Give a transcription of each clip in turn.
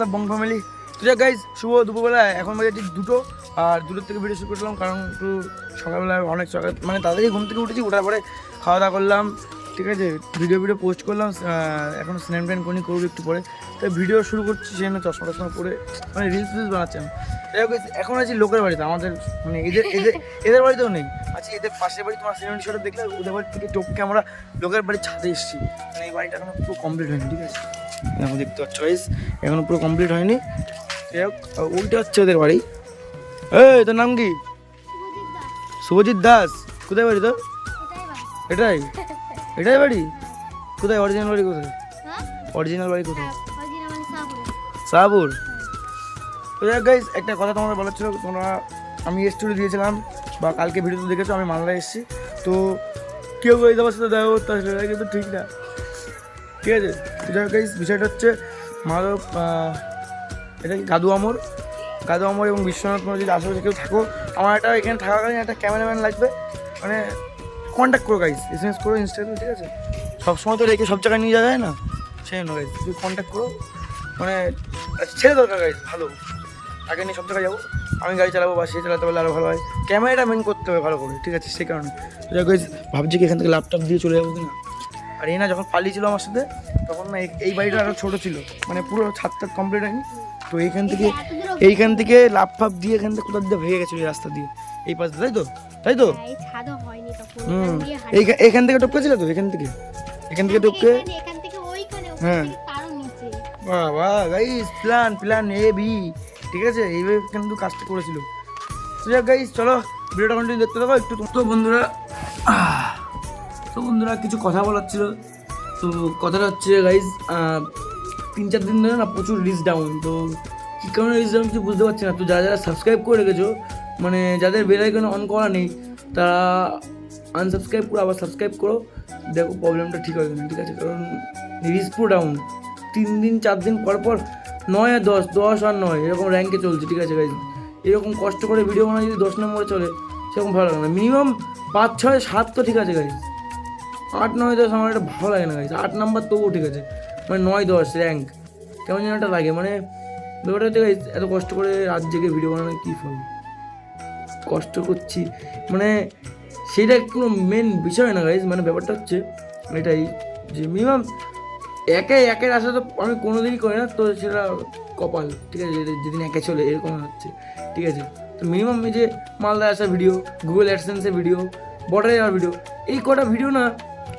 সব বং ফ্যামিলি তো যাক গাইজ শুভ দুপুরবেলা, এখন বাজে ঠিক দুটো। আর দুটোর থেকে ভিডিও শুরু করলাম কারণ একটু সকালবেলা অনেক সকাল মানে তাড়াতাড়ি ঘুম থেকে উঠেছি ওঠার পরে খাওয়া দাওয়া করলাম। ঠিক আছে ভিডিও ভিডিও পোস্ট করলাম এখন স্ন্যান প্যান করি করব একটু পরে। তো ভিডিও শুরু করছি সেখানে চশমা টশমা পরে মানে রিলস ফিলস বানাচ্ছি আমি। যাই হোক এখন আছি লোকের বাড়িতে আমাদের মানে এদের এদের এদের বাড়িতেও নেই। আচ্ছা এদের পাশের বাড়ি তোমার সিনেমা শোটা দেখলে ওদের বাড়ি থেকে টপকে আমরা লোকের বাড়ির ছাদে এসেছি। মানে এই বাড়িটা এখনও পুরো কমপ্লিট হয়নি ঠিক আছে? এখন দেখতে পাচ্ছ এখনও পুরো কমপ্লিট হয়নি। যাই হোক ওইটা হচ্ছে ওদের বাড়ি। এই তোর নাম কি? শুভজিৎ দাস। কোথায় বাড়ি তোর? এটাই? এটাই বাড়ি? কোথায়? অরিজিনাল বাড়ি কোথায়? অরিজিনাল বাড়ি কোথায়? শাহপুর তো যাই গাইজ একটা কথা তোমাদের বলার ছিল তোমরা আমি স্টোরি দিয়েছিলাম বা কালকে ভিডিওতে দেখেছ আমি মালদা এসেছি। তো কেউ ওই তোমার সাথে দেখা করতে আসলে এটা কিন্তু ঠিক না। ঠিক আছে? তো গাইজ বিষয়টা হচ্ছে মাধব এটা কি? গাদু আমর গাদু আমর এবং বিশ্বনাথ যদি আশেপাশে কেউ থাকো। আমার একটা এখানে থাকাকালীন একটা ক্যামেরাম্যান লাগবে। মানে কন্ট্যাক্ট করো গাইজ এস এম এস করো ইনস্টাগ্রামে ঠিক আছে? সবসময় তো রেখে সব জায়গায় নিয়ে যাওয়া যায় না? সেই জন্য গাইজ তুমি কন্ট্যাক্ট করো। মানে ছেড়ে দরকার গাইজ ভালো। আগে নিয়ে সব জায়গায় যাব। আমি গাড়ি চালাবো বা সে চালাতে পারলে আরও ভালো হয়। ক্যামেরাটা মেন করতে হবে ভালো করে ঠিক আছে? সেই কারণে। guys, ভাবছি কি এখান থেকে ল্যাপটপ দিয়ে চলে যাব কিনা? আর এই না যখন পালিয়েছিল আমার সাথে তখন না এই- বাড়িটা আরও ছোটো ছিল। মানে পুরো ছাদ টাদ কমপ্লিট হয়নি। তো এইখান থেকে এইখান থেকে লাভ ফাপ দিয়ে এখান থেকে কোথাও দিয়ে ভেঙে গেছিল রাস্তা দিয়ে। এই পাশ তাই তো? তাই তো? তখন। হুম। এখান থেকে টপকেছিল তো? এখান থেকে? এখান থেকে টপকে? হ্যাঁ। থেকে তারও নিচে। বাবা guys plan plan A B ঠিক আছে? এইভাবে কিন্তু কাজটা করেছিল। যাক গাইস চলো ভিডিওটা কন্টিনিউ দেখতে থাকো। একটু তো বন্ধুরা তো বন্ধুরা কিছু কথা বলার ছিল। তো কথাটা হচ্ছে গাইজ তিন চার দিন ধরে না প্রচুর রিচ ডাউন তো কী কারণে রিচ ডাউন কিছু বুঝতে পারছি না। তো যারা যারা সাবস্ক্রাইব করে রেখেছো মানে যাদের বেল আইকন অন করা নেই, তারা আনসাবস্ক্রাইব করো, আবার সাবস্ক্রাইব করো। দেখো প্রবলেমটা ঠিক না ঠিক আছে? কারণ রিচ পুরো ডাউন তিন দিন, চার দিন পর পর নয় আর দশ দশ আর নয়, এরকম র্যাঙ্কে চলছে, ঠিক আছে গাইজ এরকম কষ্ট করে ভিডিও বানায় যদি দশ নম্বরে চলে, সেরকম ভালো লাগে না। মিনিমাম পাঁচ, ছয়, সাত তো ঠিক আছে গাইজ আট, নয়, দশ আমার এটা ভালো লাগে না গাইজ আট নাম্বার তবুও ঠিক আছে। মানে নয়, দশ র্যাঙ্ক কেমন যেন একটা লাগে। মানে ব্যাপারটা হচ্ছে এত কষ্ট করে রাত জেগে ভিডিও বানানো কী ফল? কষ্ট করছি। মানে সেটা কোনো মেন বিষয় না গাইজ মানে ব্যাপারটা হচ্ছে, এটাই যে মিনিমাম একে একের আশা তো আমি কোনোদিনই করি না, তো সেটা কপাল, ঠিক আছে? যেদিন একে চলে, এরকম হচ্ছে, ঠিক আছে? তো মিনিমাম এই যে মালদায় আসা ভিডিও গুগল অ্যাডসেন্সের ভিডিও বর্ডারে যাওয়ার ভিডিও এই কটা ভিডিও না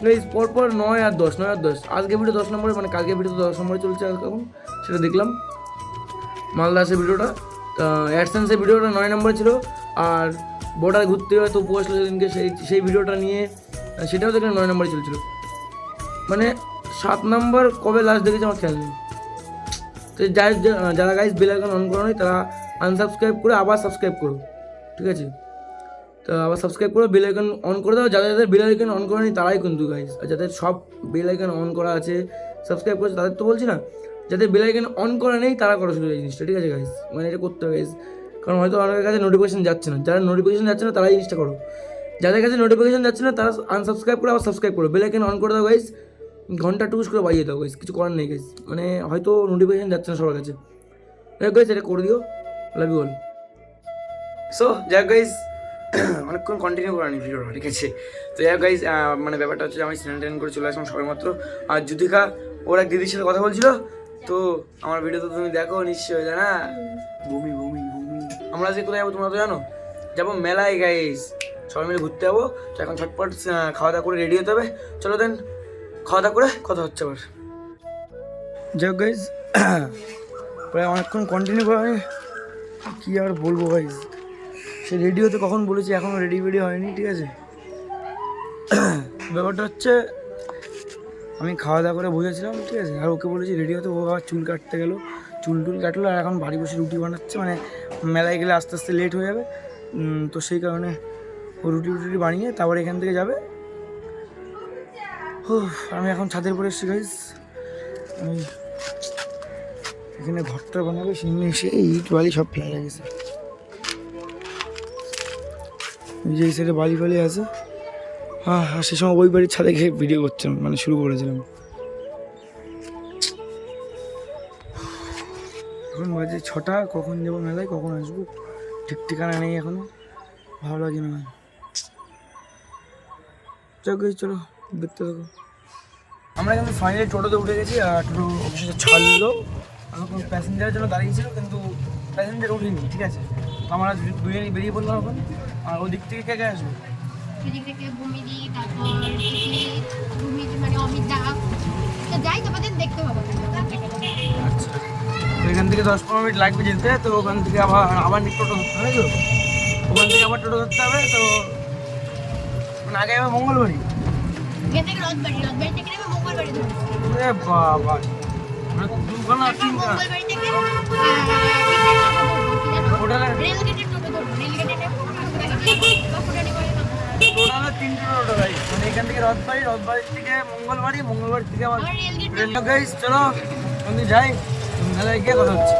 প্লিজ পরপর নয় আর দশ, নয় আর দশ। আজকে ভিডিও দশ নম্বরে মানে কালকে ভিডিও তো দশ নম্বরে চলছে এখন, সেটা দেখলাম। মালদা আসে ভিডিওটা অ্যাডসেন্সের ভিডিওটা নয় নম্বরে ছিল। আর বর্ডার ঘুরতে হয়, তো উপবাস সেই সেই ভিডিওটা নিয়ে সেটাও দেখলাম নয় নম্বরে চলছিল। মানে সাত নম্বর কবে লাস্ট দেখেছি আমার খেয়াল নেই। তো যাই যারা গাইজ বেল আইকন অন করা নেই, তারা আনসাবস্ক্রাইব করে আবার সাবস্ক্রাইব করো, ঠিক আছে? তো আবার সাবস্ক্রাইব করো বেল আইকন অন করে দাও। যাদের যাদের বেল আইকন অন করা নেই তারাই কিন্তু গাইজ আর যাদের সব বেল আইকন অন করা আছে সাবস্ক্রাইব করেছে, তাদের তো বলছি না, যাদের বেল আইকন অন করা নেই, তারা করো শুধু এই জিনিসটা, ঠিক আছে গাইজ মানে এটা করতে হবে গাইজ কারণ হয়তো অনেকের কাছে নোটিফিকেশন যাচ্ছে না। যারা নোটিফিকেশন যাচ্ছে না, তারাই জিনিসটা করো। যাদের কাছে নোটিফিকেশন যাচ্ছে না, তারা আনসাবস্ক্রাইব করে আবার সাবস্ক্রাইব করো। বেল আইকন অন করে দাও গাইজ ঘণ্টা টুকুস করে বাজিয়ে দাও গাইজ কিছু করার নেই গাইজ মানে হয়তো নোটিফিকেশন যাচ্ছে না সবার কাছে। গাইজ এটা করে দিও। লাভ ইউ অল সো যাক গাইজ অনেকক্ষণ কন্টিনিউ করা নেই ভিডিওটা ঠিক আছে? তো যাক গাইজ মানে ব্যাপারটা হচ্ছে আমি স্নান করে চলে আসলাম সবেমাত্র আর যুধিকা ওর দিদির সাথে কথা বলছিল। তো আমার ভিডিও তো তুমি দেখো নিশ্চয়ই, জানা? আমরা আজকে কোথায় যাব তোমরা তো জানো? যাব মেলায় গাইজ সবাই মিলে ঘুরতে যাব। তো এখন ছটপট খাওয়া দাওয়া করে রেডি হতে হবে। চলো দেন খাওয়া দাওয়া করে কথা হচ্ছে আবার। যাই গাইজ প্রায় অনেকক্ষণ কন্টিনিউ করা কী আর বলব গাইজ সে রেডি হতে কখন বলেছি এখনও রেডি ফেডি হয়নি, ঠিক আছে? ব্যাপারটা হচ্ছে, আমি খাওয়া দাওয়া করে বুঝেছিলাম ঠিক আছে? আর ওকে বলেছি রেডি হতে ও আবার চুল কাটতে গেলো। চুল টুল কাটলো, আর এখন বাড়ি বসে রুটি বানাচ্ছে মানে মেলায় গেলে আস্তে আস্তে লেট হয়ে যাবে। তো সেই কারণে রুটি রুটি বানিয়ে তারপর এখান থেকে যাবে। উফ, আমি এখন ছাদের উপরে এসেছি গাইজ আমি এখানে ঘরটা বানাবে সেখানে এসে ইট বালি সব ফেলা গেছে। যে সাইডে বালি ফালি আছে। হ্যাঁ সে সময় ওই বাড়ির ছাদে গিয়ে ভিডিও করছিলাম মানে শুরু করেছিলাম। এখন বাজে ছটা কখন যাব মেলায় কখন আসব? ঠিক ঠিকানা নেই এখনও। ভালো লাগে না চলো guys, চলো দেখতে থাকো। আমরা কিন্তু ফাইনালি টোটোতে উঠে গেছি আর টোটো অবশেষে ছাড়লো। এখন প্যাসেঞ্জারের জন্য দাঁড়িয়েছিল কিন্তু প্যাসেঞ্জার উঠিনি ঠিক আছে? তো আমরা দু- দুজনেই বেরিয়ে পড়লাম এখন আর ওদিক থেকে কে কে আসবে? সেদিক থেকে ভূমি তারপর ভূমি মানে অমিত দা তো যাই তোমাদের দেখতে হবে। আচ্ছা। এখান থেকে দশ পনেরো মিনিট লাগবে যেতে তো ওখান থেকে আবার আবার টোটো ধরতে হবে তো? ওখান থেকে আবার টোটো ধরতে হবে তো মানে আগে যাবে মঙ্গলবাড়ি? বাবা মানে দুখানা তিনখানা। টোটালে তিনটে টোটো গাড়ি। মানে এখান থেকে রথবাড়ি রথবাড়ি থেকে মঙ্গলবাড়ি মঙ্গলবাড়ি থেকে আবার আবার রেলগেট চলো আমি যাই। মেলায় গিয়ে কথা হচ্ছে।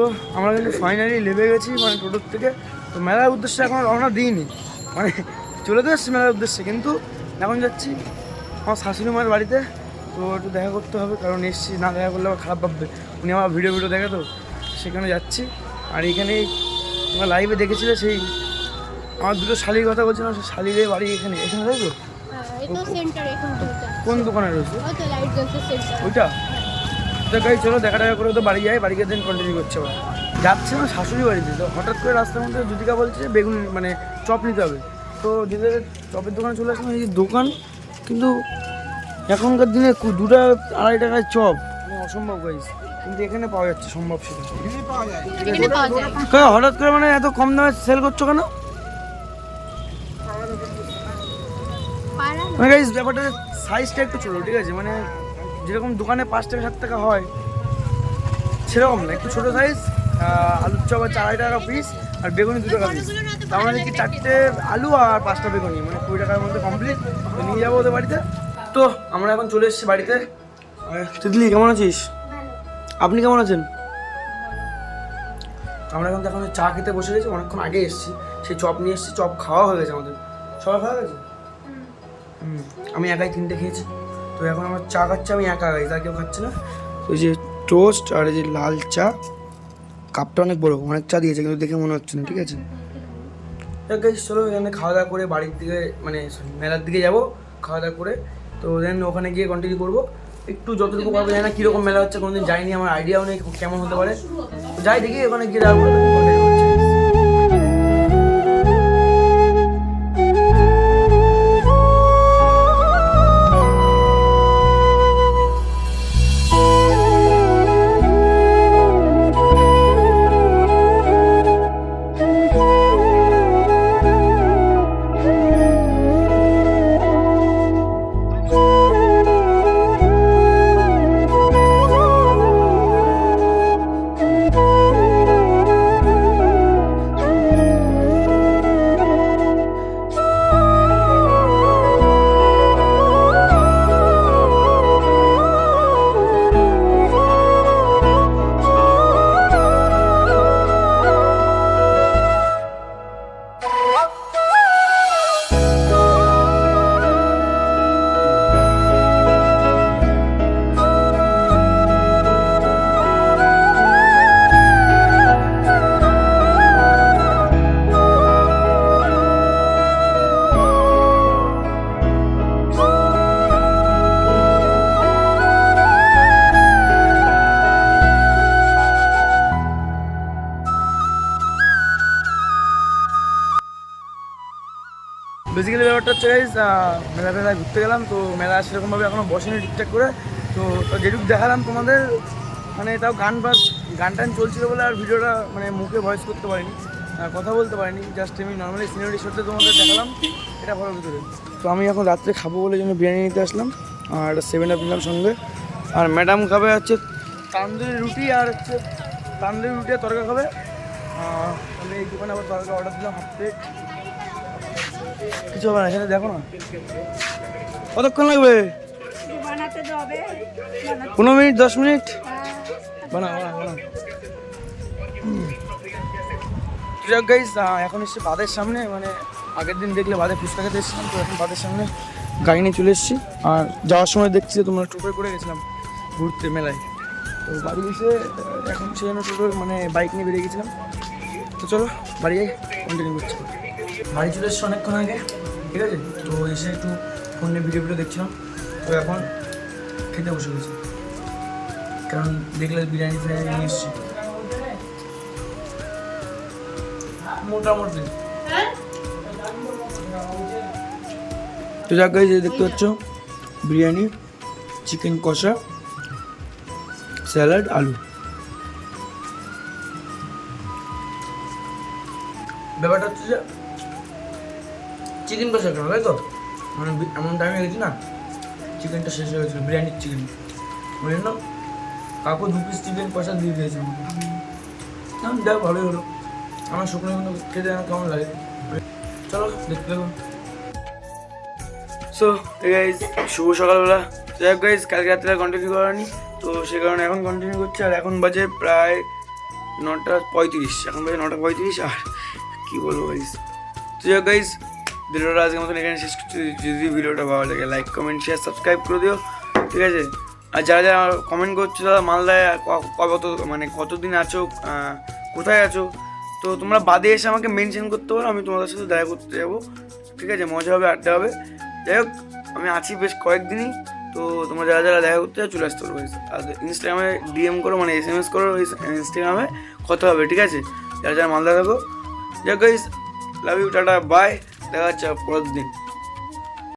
তো আমরা কিন্তু ফাইনালি লেবে গেছি মানে টোটোর থেকে। তো মেলার উদ্দেশ্যে এখন রওনা দিইনি। মানে চলে তো এসছি মেলার উদ্দেশ্যে কিন্তু এখন যাচ্ছি আমার শাশুড়ি মায়ের বাড়িতে। তো একটু দেখা করতে হবে কারণ এসছি না দেখা করলে আবার খারাপ ভাববে। উনি আমার ভিডিও ভিডিও দেখে তো সেখানে যাচ্ছি। আর এখানেই তোমার লাইভে দেখেছিলে সেই আমার দুটো শালির কথা বলছিলাম সেই শালিরের বাড়ি এখানে। এখানে তাই তো? এখন ঢুকছে কোন দোকানে রয়েছে? ওইটা? গাই চলো দেখা টাকা করে তো বাড়ি যাই বাড়ি গিয়ে দেন কন্টিনিউ করছে আবার যাচ্ছে না শাশুড়ি বাড়িতে তো হঠাৎ করে রাস্তার মধ্যে জ্যোতিকা বলছে বেগুন মানে চপ নিতে হবে। তো যেতে চপের দোকানে চলে আসলাম এই দোকান কিন্তু এখনকার দিনে দুটা আড়াই টাকায় চপ অসম্ভব গাইস কিন্তু এখানে পাওয়া যাচ্ছে সম্ভব সেটা। যায়। হঠাৎ করে মানে এত কম দামে সেল করছ কেন? মানে গাইস ব্যাপারটা সাইজটা একটু ছোটো ঠিক আছে? মানে যেরকম দোকানে পাঁচ টাকা সাত টাকা হয় সেরকম না। একটু ছোটো সাইজ আলুর চপ আছে আড়াই টাকা পিস আর বেগুনি দু টাকা পিস তার মানে কি চারটে আলু আর পাঁচটা বেগুনি মানে কুড়ি টাকার মধ্যে কমপ্লিট তো নিয়ে যাব ওদের বাড়িতে। তো আমরা এখন চলে এসেছি বাড়িতে। তিতলি কেমন আছিস? আপনি কেমন আছেন? আমরা এখন এখন চা খেতে বসে গেছি অনেকক্ষণ আগে এসেছি। সেই চপ নিয়ে এসেছি চপ খাওয়া হয়ে গেছে আমাদের। সবাই খাওয়া গেছে? হুম, আমি একাই তিনটে খেয়েছি। তো এখন আমার চা খাচ্ছে, আমি একা খাই তার কেউ খাচ্ছে না। ওই যে টোস্ট আর যে লাল চা কাপটা অনেক বড়, অনেক চা দিয়েছে, কিন্তু দেখে মনে হচ্ছে না, ঠিক আছে? চলো এখানে খাওয়া দাওয়া করে বাড়ির দিকে মানে মেলার দিকে যাব খাওয়া দাওয়া করে। তো দেন ওখানে গিয়ে কন্টিনিউ করব। একটু যতটুকু পারব, জানি না কীরকম মেলা হচ্ছে, কোনোদিন যাইনি, আমার আইডিয়াও নেই, কেমন হতে পারে। যাই দেখি, ওখানে গিয়ে বেসিক্যালি ব্যাপারটা হচ্ছে আহ, মেলা টেলায় ঘুরতে গেলাম তো মেলা সেরকমভাবে এখনও বসেনি ঠিকঠাক করে। তো যেটুকু দেখালাম তোমাদের মানে তাও গান বাজ গান টান চলছিল বলে আর ভিডিওটা মানে মুখে ভয়েস করতে পারিনি কথা বলতে পারিনি জাস্ট আমি নর্মালি সিনারি শোতে তোমাদের দেখালাম এটা ভালো ভিতরে তো আমি এখন রাত্রে খাব বলে জন্য বিরিয়ানি নিতে আসলাম আর সেভেন আপ নিলাম সঙ্গে। আর ম্যাডাম খাবে হচ্ছে তান্দুরি রুটি আর হচ্ছে তান্দুরি রুটি আর তরকা খাবে। আমি এই দোকানে আবার তরকা অর্ডার দিলাম হাফ প্লেট কিছু হবে না এখানে দেখো না। কতক্ষণ লাগবে? পনেরো মিনিট, দশ মিনিট? বানা বানা বানা এখন এসছে বাদের সামনে মানে আগের দিন দেখলে বাদে ফুচকা খেতে এসেছিলাম, তো এখন বাদের সামনে গাড়ি নিয়ে চলে এসেছি। আর যাওয়ার সময় দেখছি যে তোমরা টোটোয় করে গেছিলাম ঘুরতে মেলায়। তো বাড়ি এসে, এখন সেই জন্য টোটো মানে বাইক নিয়ে বেরিয়ে গেছিলাম। তো চলো, বাড়ি কন্টিনিউ করছি। বাড়ি চলে এসেছি অনেকক্ষণ আগে, ঠিক আছে? তো এসে একটু ফোনে ভিডিও ভিডিও দেখছিলাম। তো এখন খেতে বসে গেছি। কারণ দেখলে বিরিয়ানি ফিরিয়ানি নিয়ে এসেছি। মোটামুটি। তো যাক গাইজ দেখতে পাচ্ছ, বিরিয়ানি চিকেন কষা স্যালাড আলু। ব্যাপারটা হচ্ছে যে চিকেন কষা কেন তাই তো? মানে এমন টাইমে গেছি না চিকেনটা শেষ হয়ে গেছিল, বিরিয়ানির চিকেন ওই জন্য কাকু দু পিস চিকেন কষা দিয়ে দিয়েছে আমাকে। না দেখ ভালোই হলো। আমার শুকনো কিন্তু খেতে যেন কেমন লাগে। চলো, দেখতে দেবো সো গাইজ শুভ সকালবেলা। যাই হোক গাইজ কালকে রাত্রে কন্টিনিউ করানি। তো সে কারণে এখন কন্টিনিউ করছে, আর এখন বাজে প্রায় নটা পঁয়ত্রিশ। এখন বাজে নটা পঁয়ত্রিশ, আর কী বলব গাইজ তো যাই হোক গাইজ ভিডিওটা আজকের মতন এখানে শেষ করছি। যদি ভিডিওটা ভালো লাগে লাইক কমেন্ট শেয়ার সাবস্ক্রাইব করে দিও। ঠিক আছে? আর যারা যারা কমেন্ট করছ দাদা মালদায় কত মানে কতদিন আছো কোথায় আছো, তো তোমরা বাদে এসে আমাকে মেনশন করতে পারো, আমি তোমাদের সাথে দেখা করতে যাব। ঠিক আছে? মজা হবে, আড্ডা হবে। যাই হোক, আমি আছি বেশ কয়েকদিনই, তো তোমরা যারা যারা দেখা করতে চলে আসতে পারো। guys। আর ইনস্টাগ্রামে ডিএম করো মানে এস এম এস করো ইনস্টাগ্রামে কথা হবে, ঠিক আছে? যারা যারা মালদা থাকো। যাই হোক লাভ ইউ টাটা বাই দেখা যাচ্ছে পরের দিন।